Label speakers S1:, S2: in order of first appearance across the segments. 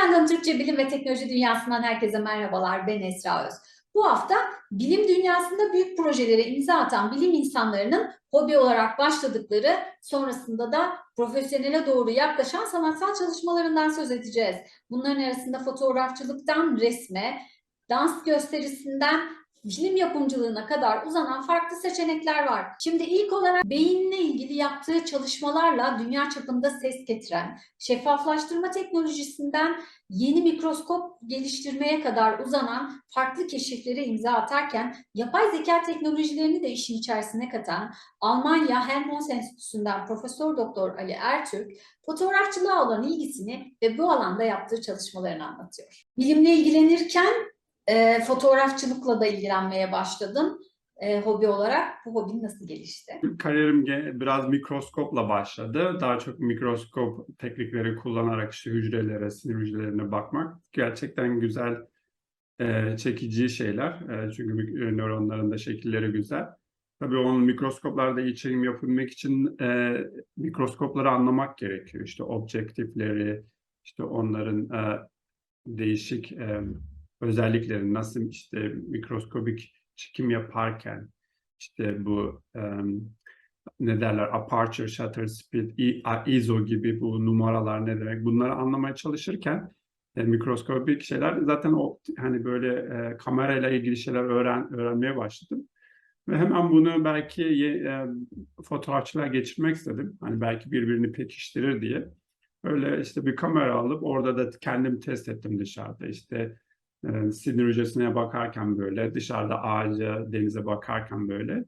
S1: Random Türkçe Bilim ve Teknoloji Dünyası'ndan herkese merhabalar. Ben Esra Öz. Bu hafta bilim dünyasında büyük projelere imza atan bilim insanlarının hobi olarak başladıkları, sonrasında da profesyonele doğru yaklaşan sanatsal çalışmalarından söz edeceğiz. Bunların arasında fotoğrafçılıktan resme, dans gösterisinden bilim yapımcılığına kadar uzanan farklı seçenekler var. Şimdi ilk olarak beyinle ilgili yaptığı çalışmalarla dünya çapında ses getiren, şeffaflaştırma teknolojisinden yeni mikroskop geliştirmeye kadar uzanan farklı keşiflere imza atarken yapay zeka teknolojilerini de işin içerisine katan Almanya Helmholtz Enstitüsü'nden Profesör Doktor Ali Ertürk fotoğrafçılığa olan ilgisini ve bu alanda yaptığı çalışmalarını anlatıyor. Bilimle ilgilenirken e, fotoğrafçılıkla da ilgilenmeye başladım e, hobi olarak. Bu hobin nasıl gelişti?
S2: Kariyerim biraz mikroskopla başladı. Daha çok mikroskop teknikleri kullanarak işte hücrelere, sinir hücrelerine bakmak gerçekten güzel, e, çekici şeyler. E, çünkü e, nöronların da şekilleri güzel. Tabii onun mikroskoplarda içerim yapabilmek için e, mikroskopları anlamak gerekiyor. İşte objektifleri, işte onların e, değişik e, özellikleri nasıl işte mikroskobik çekim yaparken işte bu em, ne derler aperture, shutter speed, ISO gibi bu numaralar ne demek bunları anlamaya çalışırken e, mikroskobik şeyler zaten o hani böyle e, kamerayla ilgili şeyler öğren öğrenmeye başladım. Ve hemen bunu belki e, fotoğrafçılığa geçirmek istedim. Hani belki birbirini pekiştirir diye. Öyle işte bir kamera alıp orada da kendim test ettim dışarıda. İşte e, sinir hücresine bakarken böyle, dışarıda ağaca, denize bakarken böyle.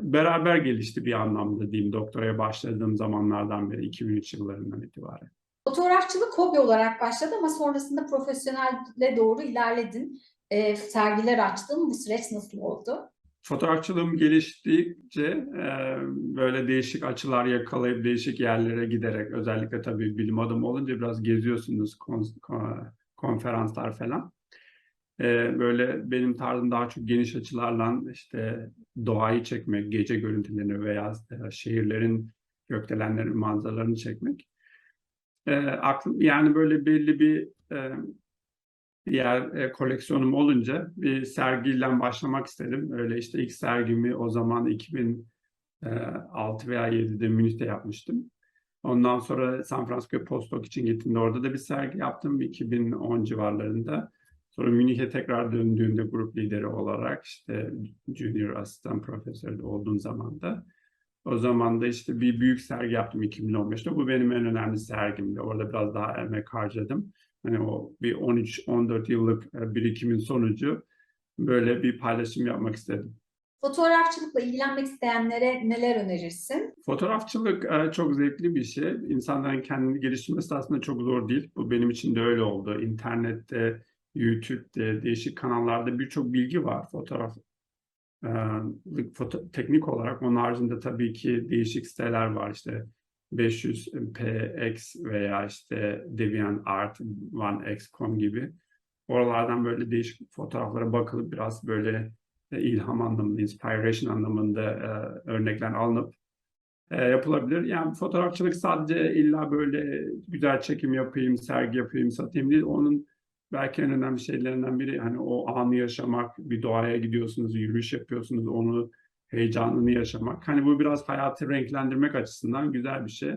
S2: Beraber gelişti bir anlamda diyeyim doktoraya başladığım zamanlardan beri 2003 yıllarından itibaren.
S1: Fotoğrafçılık hobi olarak başladı ama sonrasında profesyonelle doğru ilerledin. E, sergiler açtın. Bu süreç nasıl oldu?
S2: Fotoğrafçılığım geliştikçe e, böyle değişik açılar yakalayıp değişik yerlere giderek özellikle tabii bilim adamı olunca biraz geziyorsunuz kon- kon- konferanslar falan. E, böyle benim tarzım daha çok geniş açılarla işte doğayı çekmek, gece görüntülerini veya e, şehirlerin gökdelenlerin manzaralarını çekmek. E, aklım yani böyle belli bir e, diğer e, koleksiyonum olunca bir sergiyle başlamak istedim. Öyle işte ilk sergimi o zaman 2006 veya 7'de Münih'te yapmıştım. Ondan sonra San Francisco Postdoc için gittiğimde orada da bir sergi yaptım 2010 civarlarında. Sonra Münih'e tekrar döndüğümde grup lideri olarak işte junior asistan profesör olduğum zaman da o zaman da işte bir büyük sergi yaptım 2015'te. Bu benim en önemli sergimdi. Orada biraz daha emek harcadım. Hani o bir 13-14 yıllık e, birikimin sonucu böyle bir paylaşım yapmak istedim.
S1: Fotoğrafçılıkla ilgilenmek isteyenlere neler önerirsin?
S2: Fotoğrafçılık e, çok zevkli bir şey. İnsanların kendini geliştirmesi aslında çok zor değil. Bu benim için de öyle oldu. İnternette, YouTube'de, değişik kanallarda birçok bilgi var fotoğraf foto, teknik olarak. Onun haricinde tabii ki değişik siteler var. İşte 500px veya işte DeviantArt, OneX.com gibi. Oralardan böyle değişik fotoğraflara bakılıp biraz böyle ilham anlamında, inspiration anlamında e, örnekler alınıp e, yapılabilir. Yani fotoğrafçılık sadece illa böyle güzel çekim yapayım, sergi yapayım, satayım değil. Onun belki en önemli şeylerinden biri hani o anı yaşamak, bir doğaya gidiyorsunuz, yürüyüş yapıyorsunuz, onu heyecanını yaşamak. Hani bu biraz hayatı renklendirmek açısından güzel bir şey.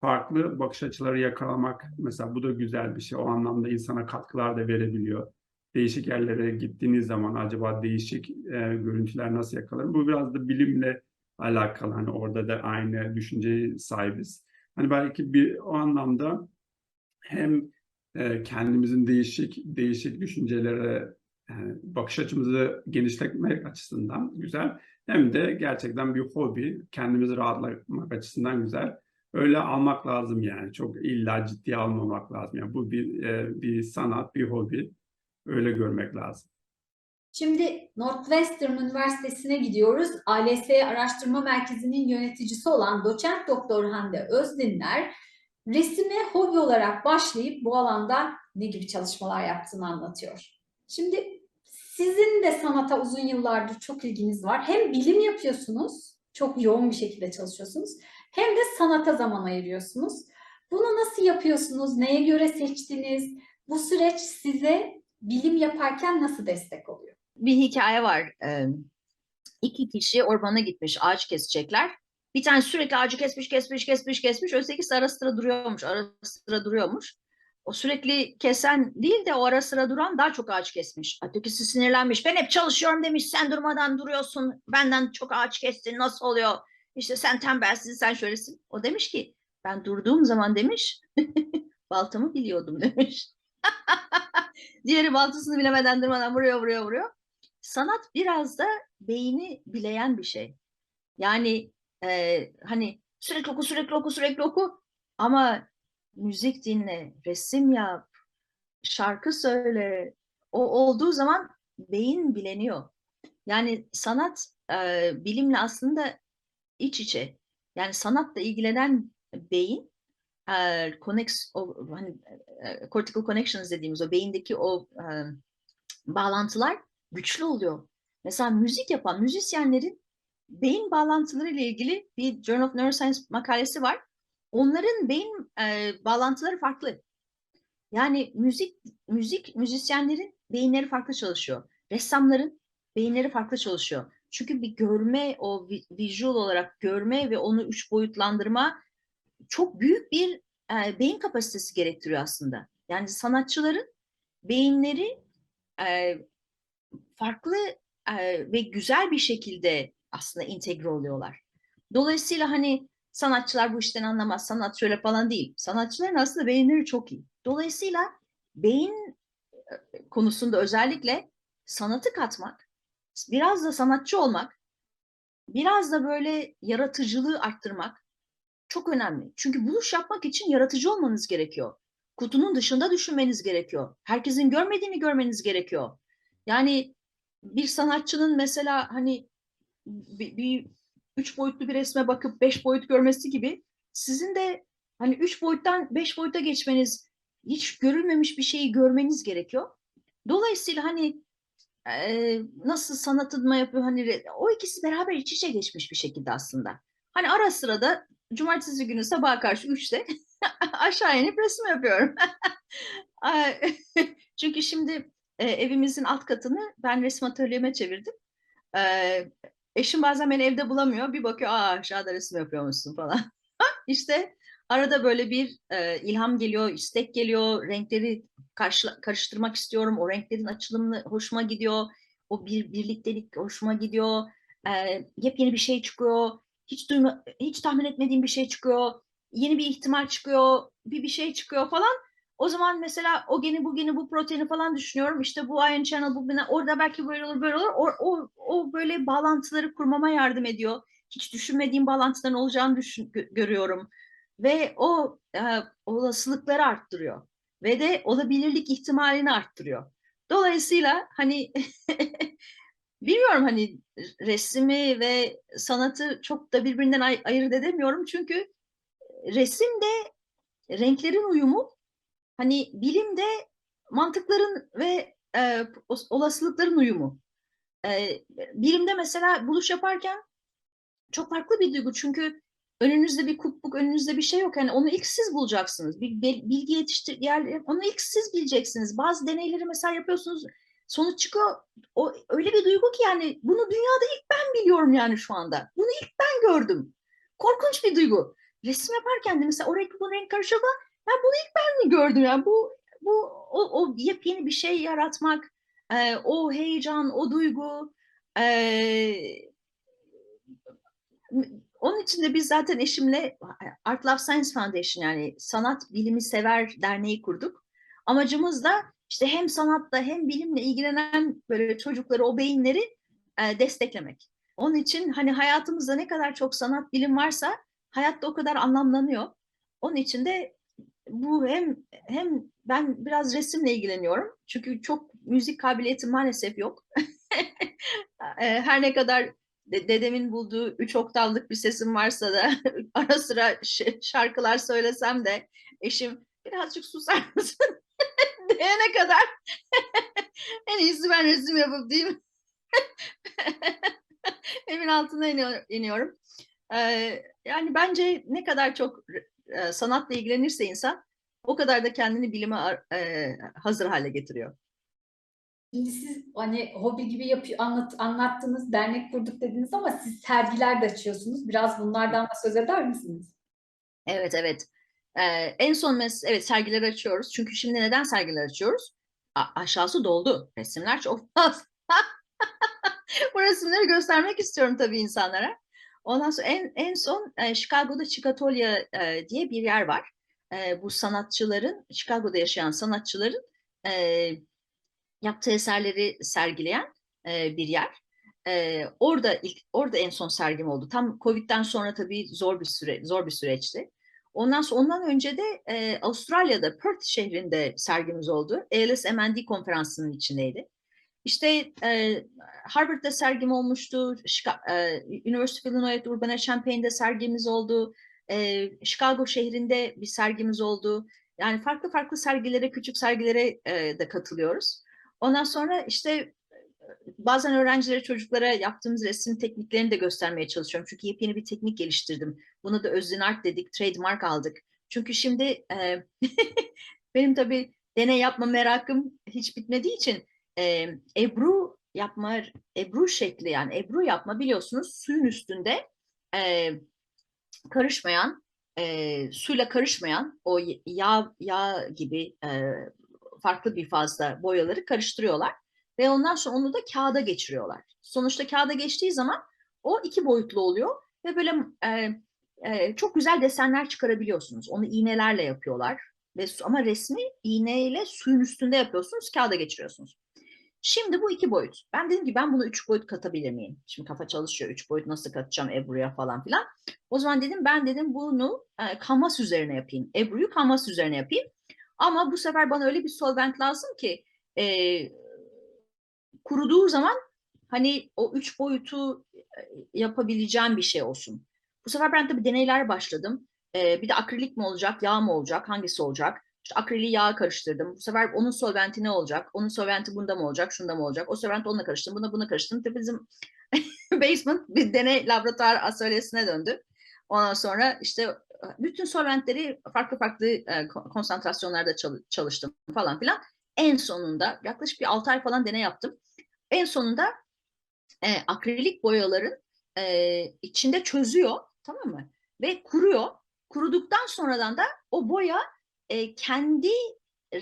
S2: Farklı bakış açıları yakalamak mesela bu da güzel bir şey. O anlamda insana katkılar da verebiliyor. Değişik yerlere gittiğiniz zaman acaba değişik e, görüntüler nasıl yakalarım? Bu biraz da bilimle alakalı. Hani orada da aynı düşünceye sahibiz. Hani belki bir o anlamda hem e, kendimizin değişik değişik düşüncelere e, bakış açımızı genişletmek açısından güzel. Hem de gerçekten bir hobi, kendimizi rahatlatmak açısından güzel. Öyle almak lazım yani. Çok illa ciddiye almamak lazım. Yani bu bir e, bir sanat, bir hobi. Öyle görmek lazım.
S1: Şimdi Northwestern Üniversitesi'ne gidiyoruz. ALS Araştırma Merkezi'nin yöneticisi olan doçent doktor Hande Özdinler resime hobi olarak başlayıp bu alanda ne gibi çalışmalar yaptığını anlatıyor. Şimdi sizin de sanata uzun yıllardır çok ilginiz var. Hem bilim yapıyorsunuz, çok yoğun bir şekilde çalışıyorsunuz. Hem de sanata zaman ayırıyorsunuz. Bunu nasıl yapıyorsunuz? Neye göre seçtiniz? Bu süreç size bilim yaparken nasıl destek oluyor?
S3: bir hikaye var. Ee, iki kişi ormana gitmiş ağaç kesecekler. Bir tane sürekli ağacı kesmiş, kesmiş, kesmiş, kesmiş. Ötekisi ara sıra duruyormuş, ara sıra duruyormuş. O sürekli kesen değil de o ara sıra duran daha çok ağaç kesmiş. Ötekisi sinirlenmiş. Ben hep çalışıyorum demiş. Sen durmadan duruyorsun. Benden çok ağaç kestin. Nasıl oluyor? İşte sen tembelsin, sen şöylesin. O demiş ki ben durduğum zaman demiş baltamı biliyordum demiş. Diğeri baltasını bilemeden durmadan vuruyor, vuruyor, vuruyor sanat biraz da beyni bileyen bir şey. Yani e, hani sürekli oku, sürekli oku, sürekli oku ama müzik dinle, resim yap, şarkı söyle. O olduğu zaman beyin bileniyor. Yani sanat e, bilimle aslında iç içe. Yani sanatla ilgilenen beyin e, connects, o, hani, e, cortical connections dediğimiz o beyindeki o e, bağlantılar güçlü oluyor. Mesela müzik yapan müzisyenlerin beyin bağlantıları ile ilgili bir Journal of Neuroscience makalesi var. Onların beyin e, bağlantıları farklı. Yani müzik müzik müzisyenlerin beyinleri farklı çalışıyor. Ressamların beyinleri farklı çalışıyor. Çünkü bir görme, o visual olarak görme ve onu üç boyutlandırma çok büyük bir e, beyin kapasitesi gerektiriyor aslında. Yani sanatçıların beyinleri e, farklı e, ve güzel bir şekilde aslında entegre oluyorlar. Dolayısıyla hani sanatçılar bu işten anlamaz, sanat şöyle falan değil. Sanatçıların aslında beyinleri çok iyi. Dolayısıyla beyin konusunda özellikle sanatı katmak, biraz da sanatçı olmak, biraz da böyle yaratıcılığı arttırmak çok önemli. Çünkü buluş yapmak için yaratıcı olmanız gerekiyor. Kutunun dışında düşünmeniz gerekiyor. Herkesin görmediğini görmeniz gerekiyor. Yani bir sanatçının mesela hani bir, bir üç boyutlu bir resme bakıp beş boyut görmesi gibi sizin de hani üç boyuttan beş boyuta geçmeniz, hiç görülmemiş bir şeyi görmeniz gerekiyor. Dolayısıyla hani e, nasıl sanatılma yapıyor hani o ikisi beraber iç içe geçmiş bir şekilde aslında. Hani ara sıra da cumartesi günü sabah karşı üçte aşağı inip resim yapıyorum. Çünkü şimdi e, evimizin alt katını ben resim atölyeme çevirdim. E, eşim bazen beni evde bulamıyor. Bir bakıyor aa aşağıda resim yapıyormuşsun falan. işte arada böyle bir e, ilham geliyor, istek geliyor. Renkleri karşı, karıştırmak istiyorum. O renklerin açılımı hoşuma gidiyor. O bir birliktelik hoşuma gidiyor. E, yepyeni bir şey çıkıyor. Hiç duyma, hiç tahmin etmediğim bir şey çıkıyor. Yeni bir ihtimal çıkıyor. Bir bir şey çıkıyor falan o zaman mesela o geni bu geni bu proteini falan düşünüyorum. İşte bu ion channel bu bina, orada belki böyle olur böyle olur. O, o, o böyle bağlantıları kurmama yardım ediyor. Hiç düşünmediğim bağlantıların olacağını düşün, görüyorum. Ve o e, olasılıkları arttırıyor. Ve de olabilirlik ihtimalini arttırıyor. Dolayısıyla hani bilmiyorum hani resmi ve sanatı çok da birbirinden ay- ayırt edemiyorum. Çünkü resim de renklerin uyumu hani bilimde mantıkların ve e, olasılıkların uyumu. E, bilimde mesela buluş yaparken çok farklı bir duygu çünkü önünüzde bir cookbook, önünüzde bir şey yok. Yani onu ilk siz bulacaksınız. Bir bilgi yetiştir, yani onu ilk siz bileceksiniz. Bazı deneyleri mesela yapıyorsunuz, sonuç çıkıyor. O öyle bir duygu ki yani bunu dünyada ilk ben biliyorum yani şu anda. Bunu ilk ben gördüm. Korkunç bir duygu. Resim yaparken de mesela o renk bu renk karışıyor. Ben bunu ilk ben mi gördüm yani bu bu o, o yepyeni bir şey yaratmak, e, o heyecan, o duygu. E, onun için de biz zaten eşimle Art Love Science Foundation yani sanat bilimi sever derneği kurduk. Amacımız da işte hem sanatla hem bilimle ilgilenen böyle çocukları, o beyinleri e, desteklemek. Onun için hani hayatımızda ne kadar çok sanat, bilim varsa hayatta o kadar anlamlanıyor. Onun için de bu hem hem ben biraz resimle ilgileniyorum. Çünkü çok müzik kabiliyetim maalesef yok. Her ne kadar dedemin bulduğu üç oktavlık bir sesim varsa da ara sıra şarkılar söylesem de eşim birazcık susar mısın diyene kadar en iyisi ben resim yapıp diyeyim. Evin altına iniyorum. yani bence ne kadar çok e, sanatla ilgilenirse insan o kadar da kendini bilime e, hazır hale getiriyor.
S1: Şimdi siz hani hobi gibi yapıyor, anlat, anlattınız, dernek kurduk dediniz ama siz sergiler de açıyorsunuz. Biraz bunlardan da söz eder misiniz?
S3: Evet evet. Ee, en son mes evet sergiler açıyoruz. Çünkü şimdi neden sergiler açıyoruz? A- aşağısı doldu. Resimler çok fazla. Bu resimleri göstermek istiyorum tabii insanlara. Ondan sonra en, en son e, Chicago'da Chicatolia e, diye bir yer var. E, bu sanatçıların, Chicago'da yaşayan sanatçıların e, yaptığı eserleri sergileyen e, bir yer. E, orada ilk orada en son sergim oldu. Tam Covid'den sonra tabii zor bir süre zor bir süreçti. Ondan sonra ondan önce de e, Avustralya'da Perth şehrinde sergimiz oldu. ALS-MND konferansının içindeydi. İşte e, Harvard'da sergim olmuştu. Chica- e, University of Illinois Urbana-Champaign'de sergimiz oldu. E, Chicago şehrinde bir sergimiz oldu. Yani farklı farklı sergilere, küçük sergilere e, de katılıyoruz. Ondan sonra işte bazen öğrencilere, çocuklara yaptığımız resim tekniklerini de göstermeye çalışıyorum. Çünkü yepyeni bir teknik geliştirdim. Bunu da Özlin Art dedik, trademark aldık. Çünkü şimdi e, benim tabii deney yapma merakım hiç bitmediği için e, ebru yapma, ebru şekli yani ebru yapma biliyorsunuz suyun üstünde e, karışmayan, e, suyla karışmayan o yağ, yağ gibi e, farklı bir fazla boyaları karıştırıyorlar ve ondan sonra onu da kağıda geçiriyorlar. Sonuçta kağıda geçtiği zaman o iki boyutlu oluyor ve böyle e, e, çok güzel desenler çıkarabiliyorsunuz. Onu iğnelerle yapıyorlar ve ama resmi iğneyle suyun üstünde yapıyorsunuz, kağıda geçiriyorsunuz. Şimdi bu iki boyut. Ben dedim ki ben bunu üç boyut katabilir miyim? Şimdi kafa çalışıyor. Üç boyut nasıl katacağım Ebru'ya falan filan. O zaman dedim ben dedim bunu e, üzerine yapayım. Ebru'yu kanvas üzerine yapayım. Ama bu sefer bana öyle bir solvent lazım ki e, kuruduğu zaman hani o üç boyutu e, yapabileceğim bir şey olsun. Bu sefer ben tabii deneyler başladım. E, bir de akrilik mi olacak, yağ mı olacak, hangisi olacak? İşte akrili yağa karıştırdım. Bu sefer onun solventi ne olacak? Onun solventi bunda mı olacak, şunda mı olacak? O solvent onunla karıştırdım, buna buna karıştırdım. Tabii bizim basement bir deney laboratuvar atölyesine döndü. Ondan sonra işte bütün solventleri farklı farklı e, ko- konsantrasyonlarda çalı- çalıştım falan filan. En sonunda yaklaşık bir 6 ay falan deney yaptım. En sonunda e, akrilik boyaların e, içinde çözüyor tamam mı? Ve kuruyor. Kuruduktan sonradan da o boya e, kendi e,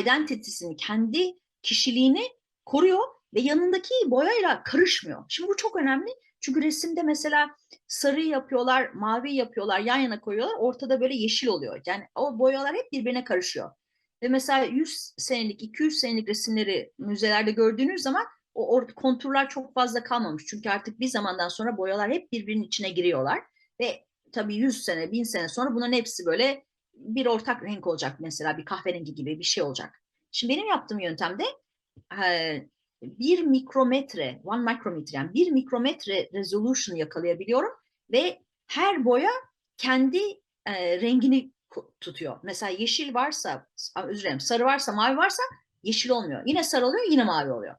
S3: identity'sini, kendi kişiliğini koruyor ve yanındaki boyayla karışmıyor. Şimdi bu çok önemli. Çünkü resimde mesela sarı yapıyorlar, mavi yapıyorlar, yan yana koyuyorlar. Ortada böyle yeşil oluyor. Yani o boyalar hep birbirine karışıyor. Ve mesela 100 senelik, 200 senelik resimleri müzelerde gördüğünüz zaman o konturlar çok fazla kalmamış. Çünkü artık bir zamandan sonra boyalar hep birbirinin içine giriyorlar. Ve tabii 100 sene, 1000 sene sonra bunların hepsi böyle bir ortak renk olacak. Mesela bir kahverengi gibi bir şey olacak. Şimdi benim yaptığım yöntemde e, bir mikrometre, one micrometre yani bir mikrometre resolution yakalayabiliyorum ve her boya kendi e, rengini tutuyor. Mesela yeşil varsa, özür dilerim, sarı varsa, mavi varsa yeşil olmuyor. Yine sarı oluyor, yine mavi oluyor.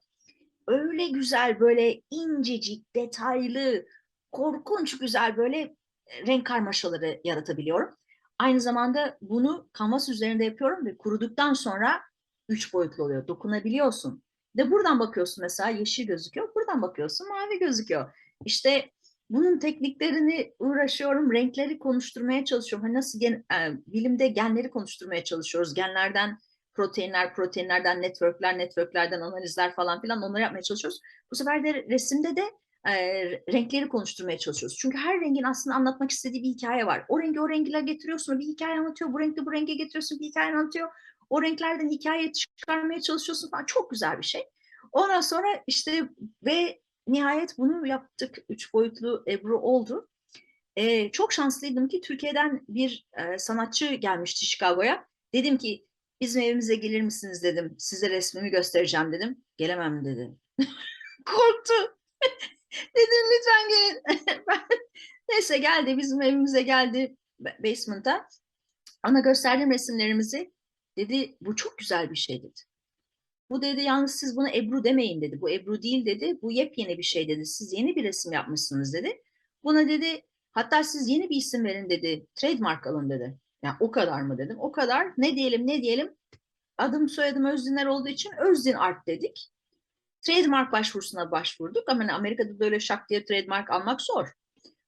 S3: Öyle güzel, böyle incecik, detaylı, korkunç güzel böyle e, renk karmaşaları yaratabiliyorum. Aynı zamanda bunu kanvas üzerinde yapıyorum ve kuruduktan sonra üç boyutlu oluyor. Dokunabiliyorsun. De buradan bakıyorsun mesela yeşil gözüküyor. Buradan bakıyorsun mavi gözüküyor. İşte bunun tekniklerini uğraşıyorum. Renkleri konuşturmaya çalışıyorum. Hani nasıl gen, e, bilimde genleri konuşturmaya çalışıyoruz. Genlerden proteinler, proteinlerden networkler, networklerden analizler falan filan onları yapmaya çalışıyoruz. Bu sefer de resimde de e, renkleri konuşturmaya çalışıyoruz. Çünkü her rengin aslında anlatmak istediği bir hikaye var. O rengi o rengiyle getiriyorsun, bir hikaye anlatıyor. Bu renkli bu renge getiriyorsun, bir hikaye anlatıyor. O renklerden hikaye çıkarmaya çalışıyorsun falan. Çok güzel bir şey. Ondan sonra işte ve nihayet bunu yaptık. Üç boyutlu Ebru oldu. Ee, çok şanslıydım ki Türkiye'den bir e, sanatçı gelmişti Chicago'ya. Dedim ki bizim evimize gelir misiniz dedim. Size resmimi göstereceğim dedim. Gelemem dedi. Korktu. Dedim lütfen gelin. Neyse geldi bizim evimize geldi ba- basement'a. Ona gösterdim resimlerimizi. Dedi bu çok güzel bir şey dedi. Bu dedi yalnız siz buna Ebru demeyin dedi. Bu Ebru değil dedi. Bu yepyeni bir şey dedi. Siz yeni bir resim yapmışsınız dedi. Buna dedi Hatta siz yeni bir isim verin dedi. Trademark alın dedi. Yani o kadar mı dedim. O kadar. Ne diyelim ne diyelim. Adım soyadım Özdinler olduğu için Özdin Art dedik. Trademark başvurusuna başvurduk ama hani Amerika'da böyle şak diye trademark almak zor.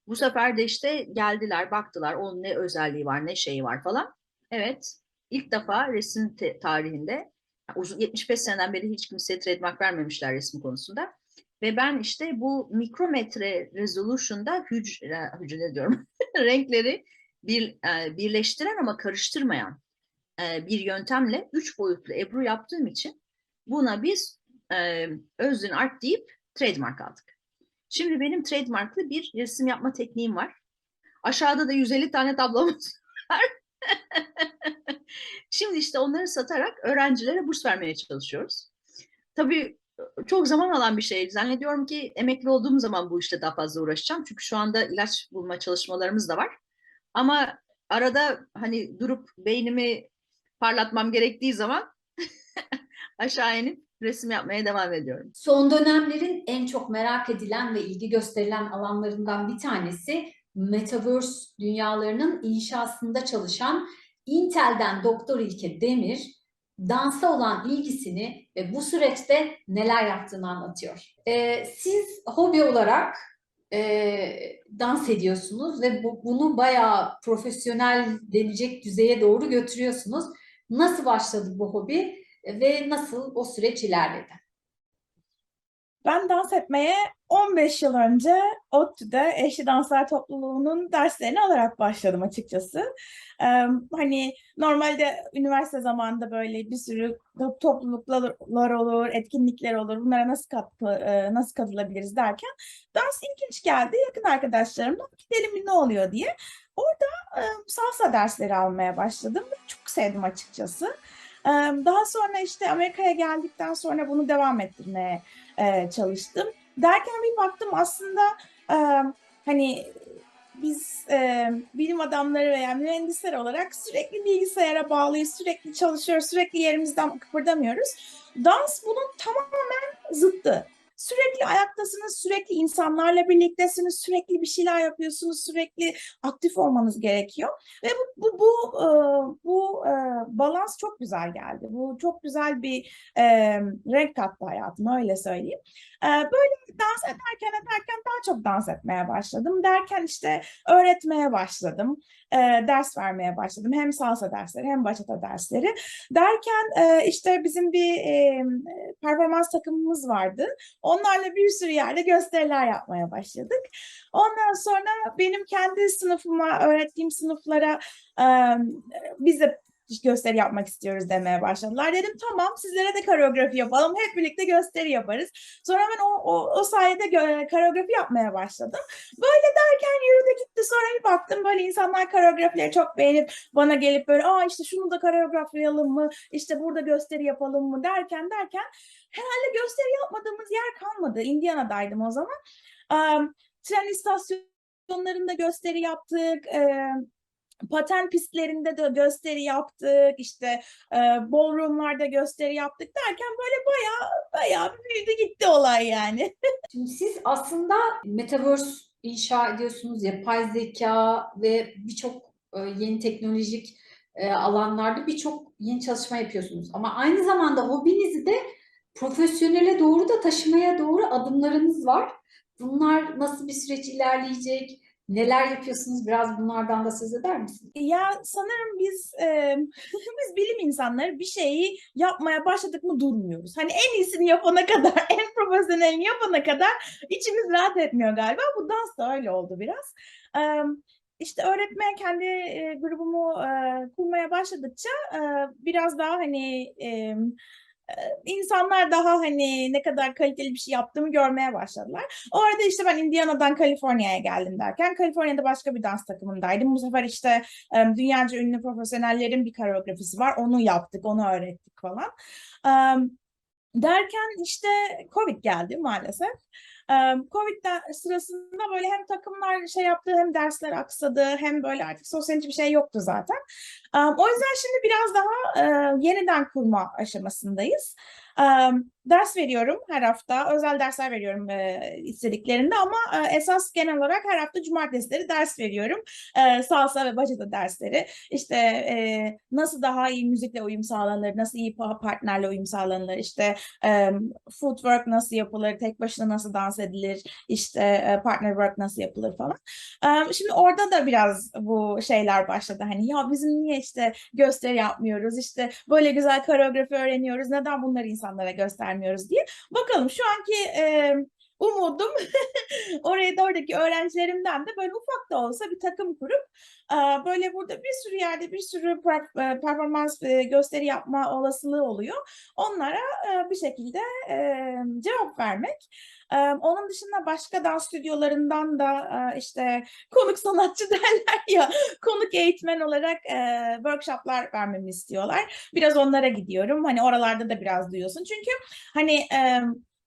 S3: Bu sefer de işte geldiler, baktılar. Onun ne özelliği var, ne şeyi var falan. Evet, ilk defa resim te- tarihinde uzun 75 seneden beri hiç kimseye trademark vermemişler resim konusunda. Ve ben işte bu mikrometre resolution'da hücre, hücre diyorum, renkleri bir, e, birleştiren ama karıştırmayan e, bir yöntemle üç boyutlu Ebru yaptığım için buna biz e, Özün Art deyip trademark aldık. Şimdi benim trademarklı bir resim yapma tekniğim var. Aşağıda da 150 tane tablomuz var. Şimdi işte onları satarak öğrencilere burs vermeye çalışıyoruz. Tabii çok zaman alan bir şey. Zannediyorum ki emekli olduğum zaman bu işle daha fazla uğraşacağım. Çünkü şu anda ilaç bulma çalışmalarımız da var. Ama arada hani durup beynimi parlatmam gerektiği zaman aşağı inip resim yapmaya devam ediyorum.
S1: Son dönemlerin en çok merak edilen ve ilgi gösterilen alanlarından bir tanesi Metaverse dünyalarının inşasında çalışan Intel'den Doktor İlke Demir, dansa olan ilgisini ve bu süreçte neler yaptığını anlatıyor. Ee, siz hobi olarak e, dans ediyorsunuz ve bu, bunu bayağı profesyonel denecek düzeye doğru götürüyorsunuz. Nasıl başladı bu hobi ve nasıl o süreç ilerledi?
S4: Ben dans etmeye 15 yıl önce ODTÜ'de Eşli Danslar Topluluğu'nun derslerini alarak başladım açıkçası. Ee, hani normalde üniversite zamanında böyle bir sürü to- topluluklar olur, etkinlikler olur. Bunlara nasıl katı, e, nasıl katılabiliriz derken dans ilginç geldi. Yakın arkadaşlarımla gidelim ne oluyor diye. Orada e, salsa dersleri almaya başladım. Çok sevdim açıkçası. Daha sonra işte Amerika'ya geldikten sonra bunu devam ettirmeye çalıştım. Derken bir baktım aslında hani biz e, bilim adamları veya mühendisler olarak sürekli bilgisayara bağlıyız, sürekli çalışıyoruz, sürekli yerimizden kıpırdamıyoruz. Dans bunun tamamen zıttı. Sürekli ayaktasınız, sürekli insanlarla birliktesiniz, sürekli bir şeyler yapıyorsunuz, sürekli aktif olmanız gerekiyor. Ve bu bu bu e, bu e, balans çok güzel geldi. Bu çok güzel bir e, renk kattı hayatıma öyle söyleyeyim. E, böyle dans ederken ederken daha çok dans etmeye başladım. Derken işte öğretmeye başladım. E, ders vermeye başladım. Hem salsa dersleri hem bachata dersleri. Derken e, işte bizim bir e, performans takımımız vardı. Onlarla bir sürü yerde gösteriler yapmaya başladık. Ondan sonra benim kendi sınıfıma, öğrettiğim sınıflara e, biz de gösteri yapmak istiyoruz demeye başladılar. Dedim tamam sizlere de koreografi yapalım. Hep birlikte gösteri yaparız. Sonra ben o, o, o sayede koreografi yapmaya başladım. Böyle derken yürüdü gitti. Sonra bir baktım böyle insanlar koreografileri çok beğenip bana gelip böyle aa işte şunu da koreograflayalım mı? İşte burada gösteri yapalım mı derken derken herhalde gösteri yapmadığımız yer kalmadı. Indiana'daydım o zaman. Um, tren istasyonlarında gösteri yaptık. Um, paten pistlerinde de gösteri yaptık. işte e, ballroomlarda gösteri yaptık derken böyle bayağı bir büyüdü gitti olay yani.
S1: Şimdi siz aslında Metaverse inşa ediyorsunuz, yapay zeka ve birçok e, yeni teknolojik e, alanlarda birçok yeni çalışma yapıyorsunuz. Ama aynı zamanda hobinizi de profesyonele doğru da taşımaya doğru adımlarınız var. Bunlar nasıl bir süreç ilerleyecek? Neler yapıyorsunuz? Biraz bunlardan da söz eder misiniz?
S4: Ya sanırım biz e, biz bilim insanları bir şeyi yapmaya başladık mı durmuyoruz. Hani en iyisini yapana kadar, en profesyonelini yapana kadar içimiz rahat etmiyor galiba. Bu dans da öyle oldu biraz. E, işte öğretmeye kendi e, grubumu e, kurmaya başladıkça e, biraz daha hani e, insanlar daha hani ne kadar kaliteli bir şey yaptığımı görmeye başladılar. O arada işte ben Indiana'dan Kaliforniya'ya geldim derken Kaliforniya'da başka bir dans takımındaydım. Bu sefer işte dünyaca ünlü profesyonellerin bir koreografisi var. Onu yaptık, onu öğrettik falan. Derken işte Covid geldi maalesef. Covid de- sırasında böyle hem takımlar şey yaptı hem dersler aksadı hem böyle artık sosyal hiçbir şey yoktu zaten. O yüzden şimdi biraz daha e, yeniden kurma aşamasındayız. Ders veriyorum her hafta. Özel dersler veriyorum e, istediklerinde ama e, esas genel olarak her hafta cumartesileri ders veriyorum. E, salsa ve bachata dersleri. İşte nasıl daha iyi müzikle uyum sağlanır, nasıl iyi pa- partnerle uyum sağlanır, işte footwork nasıl yapılır, tek başına nasıl dans edilir, işte partner work nasıl yapılır falan. Şimdi orada da biraz bu şeyler başladı. Hani ya bizim niye işte gösteri yapmıyoruz, işte böyle güzel koreografi öğreniyoruz, neden bunları insanlara göstermiyoruz diye. Bakalım şu anki e, umudum oraya da oradaki öğrencilerimden de böyle ufak da olsa bir takım kurup böyle burada bir sürü yerde bir sürü per- performans gösteri yapma olasılığı oluyor. Onlara bir şekilde cevap vermek. Onun dışında başka dans stüdyolarından da işte konuk sanatçı derler ya konuk eğitmen olarak workshoplar vermemi istiyorlar. Biraz onlara gidiyorum. Hani oralarda da biraz duyuyorsun. Çünkü hani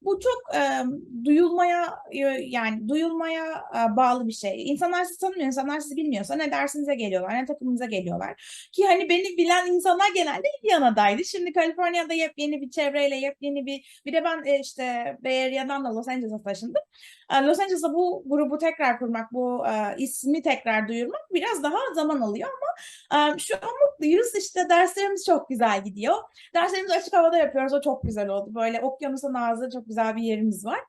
S4: bu çok e, duyulmaya yani duyulmaya e, bağlı bir şey. İnsanlar sizi tanımıyor, insanlar sizi bilmiyorsa ne dersinize geliyorlar, ne takımınıza geliyorlar. Ki hani beni bilen insanlar genelde Indiana'daydı. Şimdi Kaliforniya'da yepyeni bir çevreyle, yepyeni bir bir de ben e, işte Bay Area'dan da Los Angeles'a taşındım. E, Los Angeles'ta bu grubu tekrar kurmak, bu e, ismi tekrar duyurmak biraz daha zaman alıyor ama e, şu an mutluyuz. İşte derslerimiz çok güzel gidiyor. Derslerimizi açık havada yapıyoruz. O çok güzel oldu. Böyle okyanusun ağzı çok güzel bir yerimiz var.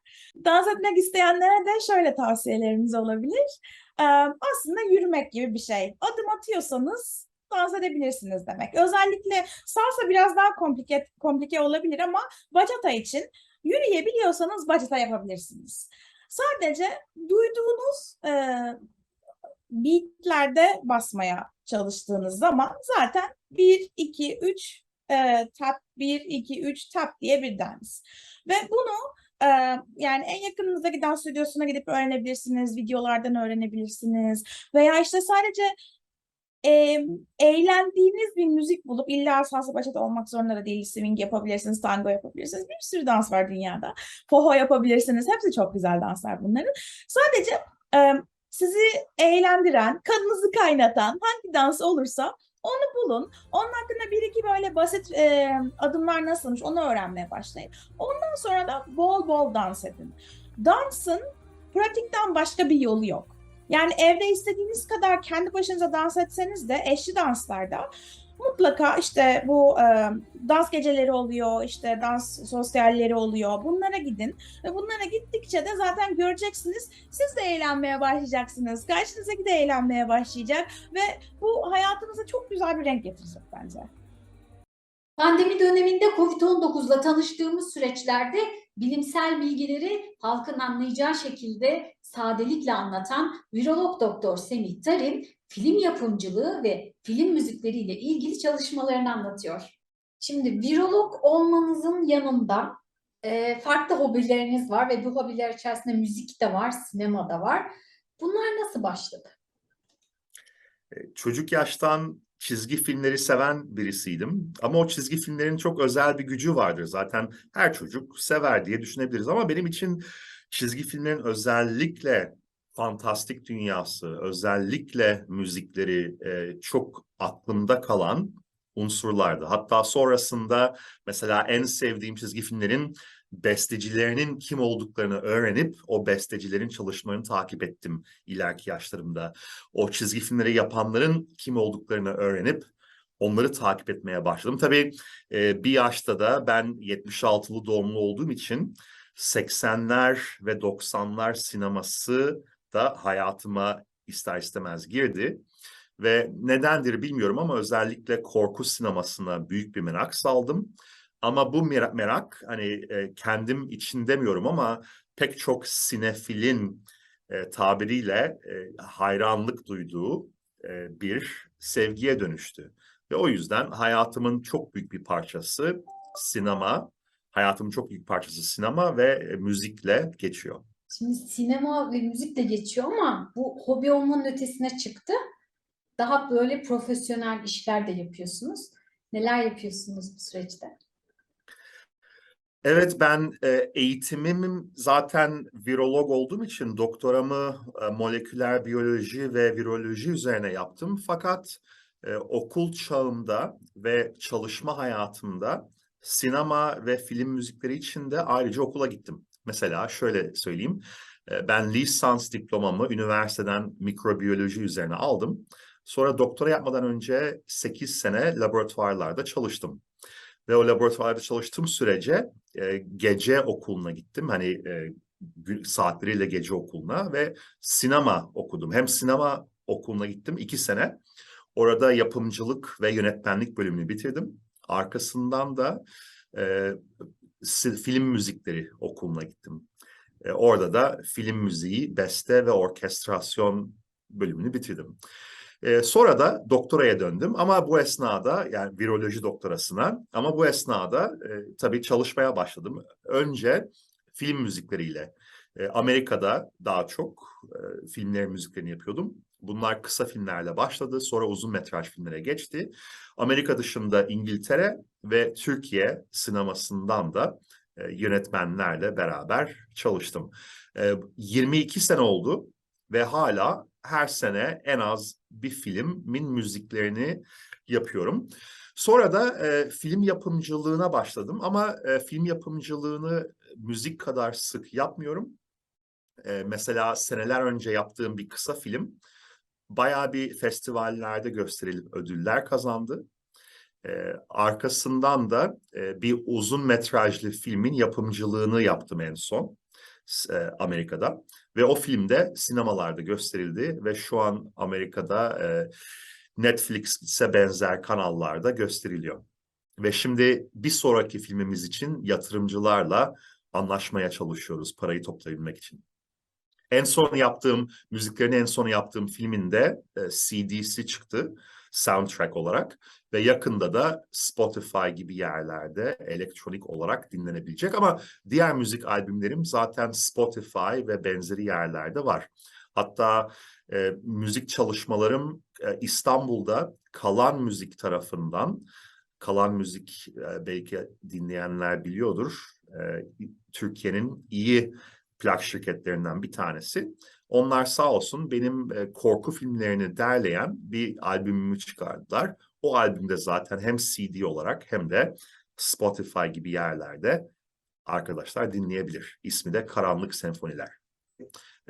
S4: Dans etmek isteyenlere de şöyle tavsiyelerimiz olabilir. Ee, aslında yürümek gibi bir şey. Adım atıyorsanız dans edebilirsiniz demek. Özellikle salsa biraz daha komplike, komplike olabilir ama bachata için yürüyebiliyorsanız bachata yapabilirsiniz. Sadece duyduğunuz e, beatlerde basmaya çalıştığınız zaman zaten 1, 2, 3 e, tap 1, 2, 3 tap diye bir dans. Ve bunu e, yani en yakınınızdaki dans stüdyosuna gidip öğrenebilirsiniz, videolardan öğrenebilirsiniz veya işte sadece e, eğlendiğiniz bir müzik bulup illa salsa bachata olmak zorunda da değil. Swing yapabilirsiniz, tango yapabilirsiniz. Bir sürü dans var dünyada. Poho yapabilirsiniz. Hepsi çok güzel danslar bunların. Sadece e, sizi eğlendiren, kanınızı kaynatan hangi dans olursa onu bulun. Onun hakkında bir iki böyle basit e, adımlar nasılmış onu öğrenmeye başlayın. Ondan sonra da bol bol dans edin. Dansın pratikten başka bir yolu yok. Yani evde istediğiniz kadar kendi başınıza dans etseniz de eşli danslarda mutlaka işte bu e, dans geceleri oluyor, işte dans sosyalleri oluyor. Bunlara gidin ve bunlara gittikçe de zaten göreceksiniz. Siz de eğlenmeye başlayacaksınız. Karşınızdaki de eğlenmeye başlayacak ve bu hayatınıza çok güzel bir renk getirecek bence.
S1: Pandemi döneminde COVID-19'la tanıştığımız süreçlerde bilimsel bilgileri halkın anlayacağı şekilde sadelikle anlatan virolog doktor Semih Tarin, film yapımcılığı ve film müzikleriyle ilgili çalışmalarını anlatıyor. Şimdi virolog olmanızın yanında e, farklı hobileriniz var ve bu hobiler içerisinde müzik de var, sinema da var. Bunlar nasıl başladı?
S5: E, Çocuk yaştan çizgi filmleri seven birisiydim. Ama o çizgi filmlerin çok özel bir gücü vardır. Zaten her çocuk sever diye düşünebiliriz. Ama benim için çizgi filmlerin özellikle fantastik dünyası, özellikle müzikleri e, çok aklımda kalan unsurlardı. Hatta sonrasında mesela en sevdiğim çizgi filmlerin bestecilerinin kim olduklarını öğrenip o bestecilerin çalışmalarını takip ettim ileriki yaşlarımda o çizgi filmleri yapanların kim olduklarını öğrenip onları takip etmeye başladım. Tabii e, bir yaşta da ben 76'lı doğumlu olduğum için 80'ler ve 90'lar sineması da hayatıma ister istemez girdi. Ve nedendir bilmiyorum ama özellikle korku sinemasına büyük bir merak saldım. Ama bu merak, hani e, kendim için demiyorum ama pek çok sinefilin e, tabiriyle e, hayranlık duyduğu bir sevgiye dönüştü. Ve o yüzden hayatımın çok büyük bir parçası sinema, hayatımın çok büyük parçası sinema ve müzikle geçiyor.
S1: Şimdi sinema ve müzik de geçiyor ama bu hobi olmanın ötesine çıktı. Daha böyle profesyonel işler de yapıyorsunuz. Neler yapıyorsunuz bu süreçte?
S5: Evet ben e, eğitimim zaten virolog olduğum için doktoramı e, moleküler biyoloji ve viroloji üzerine yaptım. Fakat e, okul çağımda ve çalışma hayatımda sinema ve film müzikleri için de ayrıca okula gittim. Mesela şöyle söyleyeyim. Ben lisans diplomamı üniversiteden mikrobiyoloji üzerine aldım. Sonra doktora yapmadan önce 8 sene laboratuvarlarda çalıştım. Ve o laboratuvarda çalıştığım sürece e, gece okuluna gittim. Hani e, saatleriyle gece okuluna ve sinema okudum. Hem sinema okuluna gittim iki sene. Orada yapımcılık ve yönetmenlik bölümünü bitirdim. Arkasından da e, film müzikleri okuluna gittim. E, orada da film müziği, beste ve orkestrasyon bölümünü bitirdim. Ee, sonra da doktoraya döndüm ama bu esnada yani viroloji doktorasına ama bu esnada e, tabii çalışmaya başladım. Önce film müzikleriyle e, Amerika'da daha çok e, filmlerin müziklerini yapıyordum. Bunlar kısa filmlerle başladı sonra uzun metraj filmlere geçti. Amerika dışında İngiltere ve Türkiye sinemasından da e, yönetmenlerle beraber çalıştım. E, 22 sene oldu ve hala her sene en az bir filmin müziklerini yapıyorum. Sonra da e, film yapımcılığına başladım ama e, film yapımcılığını müzik kadar sık yapmıyorum. E, mesela seneler önce yaptığım bir kısa film bayağı bir festivallerde gösterilip ödüller kazandı. E, arkasından da e, bir uzun metrajlı filmin yapımcılığını yaptım en son e, Amerika'da. Ve o filmde sinemalarda gösterildi ve şu an Amerika'da e, Netflix'e benzer kanallarda gösteriliyor. Ve şimdi bir sonraki filmimiz için yatırımcılarla anlaşmaya çalışıyoruz parayı toplayabilmek için. En son yaptığım, müziklerini en son yaptığım filminde e, CD'si çıktı soundtrack olarak ve yakında da Spotify gibi yerlerde elektronik olarak dinlenebilecek ama diğer müzik albümlerim zaten Spotify ve benzeri yerlerde var. Hatta e, müzik çalışmalarım e, İstanbul'da Kalan Müzik tarafından, Kalan Müzik e, belki dinleyenler biliyordur, e, Türkiye'nin iyi plak şirketlerinden bir tanesi. Onlar sağ olsun benim e, korku filmlerini derleyen bir albümümü çıkardılar. O albümde zaten hem CD olarak hem de Spotify gibi yerlerde arkadaşlar dinleyebilir. İsmi de Karanlık Senfoniler.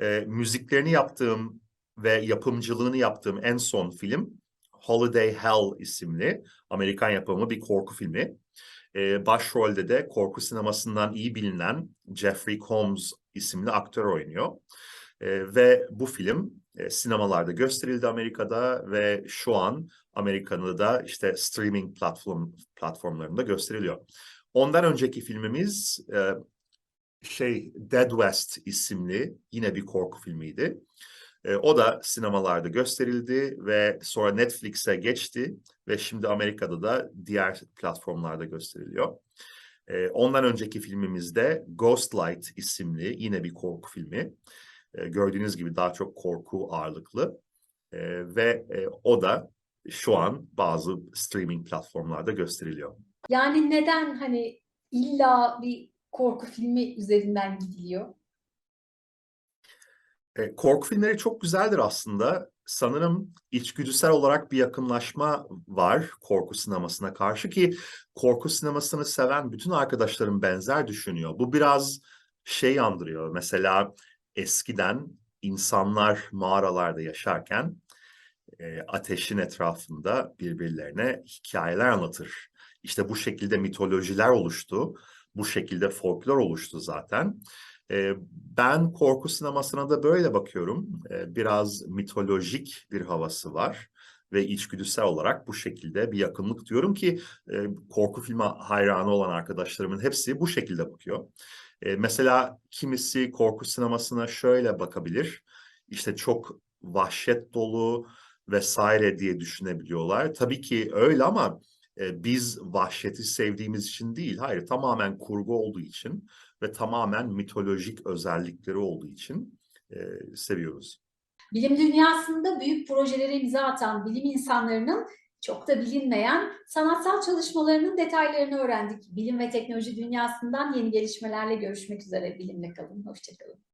S5: E, müziklerini yaptığım ve yapımcılığını yaptığım en son film Holiday Hell isimli Amerikan yapımı bir korku filmi. E, başrolde de korku sinemasından iyi bilinen Jeffrey Combs isimli aktör oynuyor. E, ve bu film e, sinemalarda gösterildi Amerika'da ve şu an Amerika'da da işte streaming platform platformlarında gösteriliyor. Ondan önceki filmimiz e, şey Dead West isimli yine bir korku filmiydi. E, o da sinemalarda gösterildi ve sonra Netflix'e geçti ve şimdi Amerika'da da diğer platformlarda gösteriliyor. E, ondan önceki filmimizde Ghostlight isimli yine bir korku filmi. E, gördüğünüz gibi daha çok korku ağırlıklı E, ve e, o da şu an bazı streaming platformlarda gösteriliyor.
S1: Yani neden hani illa bir korku filmi üzerinden gidiliyor?
S5: E, korku filmleri çok güzeldir aslında. Sanırım içgüdüsel olarak bir yakınlaşma var korku sinemasına karşı ki korku sinemasını seven bütün arkadaşlarım benzer düşünüyor. Bu biraz şey andırıyor. Mesela eskiden insanlar mağaralarda yaşarken e, ateşin etrafında birbirlerine hikayeler anlatır. İşte bu şekilde mitolojiler oluştu. Bu şekilde folklor oluştu zaten. E, ben korku sinemasına da böyle bakıyorum. E, biraz mitolojik bir havası var ve içgüdüsel olarak bu şekilde bir yakınlık diyorum ki e, korku filmi hayranı olan arkadaşlarımın hepsi bu şekilde bakıyor. E, mesela kimisi korku sinemasına şöyle bakabilir. İşte çok vahşet dolu vesaire diye düşünebiliyorlar. Tabii ki öyle ama e, biz vahşeti sevdiğimiz için değil. Hayır, tamamen kurgu olduğu için ve tamamen mitolojik özellikleri olduğu için e, seviyoruz.
S1: Bilim dünyasında büyük projelere imza atan bilim insanlarının çok da bilinmeyen sanatsal çalışmalarının detaylarını öğrendik. Bilim ve teknoloji dünyasından yeni gelişmelerle görüşmek üzere. Bilimle kalın, hoşçakalın.